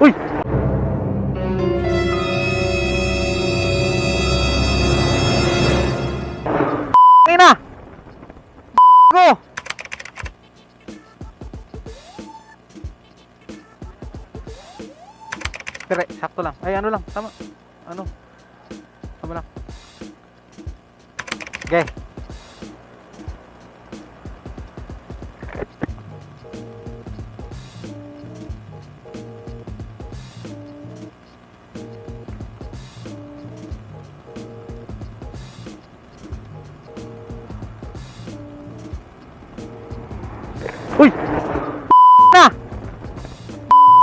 Uy! Ina! Go! Pero, sakto lang. Ay, ano lang. Tama. Ano? Tama lang. Okay.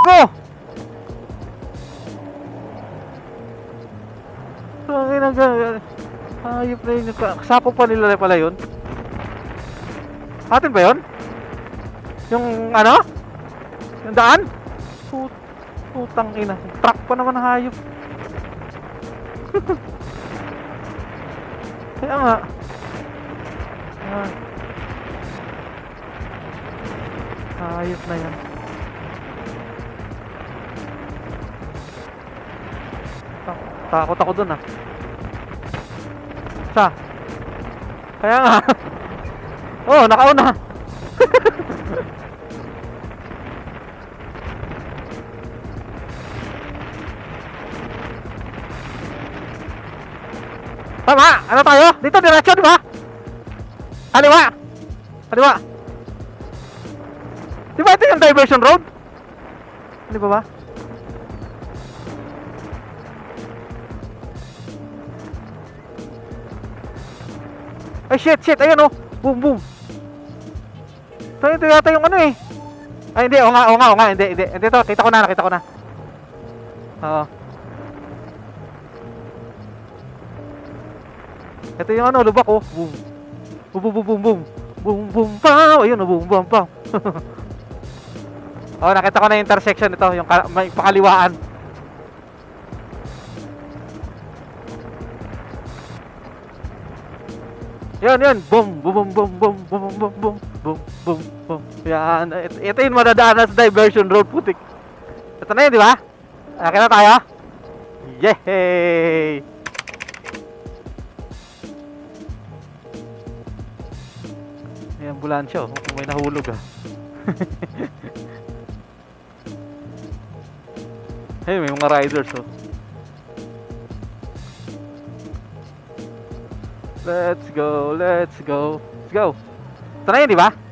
Go! Ang ina ga. Ayop na yun. Kasapog pa nila pala yun. Atin ba yun? Yung ano? Yung daan? Put putang ina. Truck pa naman ang hayop. Kaya nga. Ah. Hayop na yan. Ta- Takot ako dun ah. Sa? Kaya nga. oh, nakauna. Tama! Ano tayo? Dito, diretso, di ba? Kaliwa! Kaliwa! Di ba ito yung diversion road? Di ba ba? Ay shit, shit, ayun oh. Boom, boom. Ito, ito yata yung ano eh. Ay hindi, o nga, o nga, o nga, hindi, hindi. Hindi to, kita ko na, nakita ko na. Oo. Ito yung ano, lubak oh. Boom. Boom, boom, boom, boom, boom. Boom, pow. Ayun oh, boom, boom, pow. oh, nakita ko na yung intersection ito, yung may pakaliwaan. Yun, yun. Boom, boom, boom, boom, boom, boom, boom, boom, boom, boom, boom. Yan. Ito, ito yung madadaanan sa diversion road, putik. Ito na yun, di ba? Akin na tayo. Yay! May ambulansya, oh. May nahulog, ah. hey, may mga riders, oh. Let's go, let's go. Let's go. Ito na yun, di ba?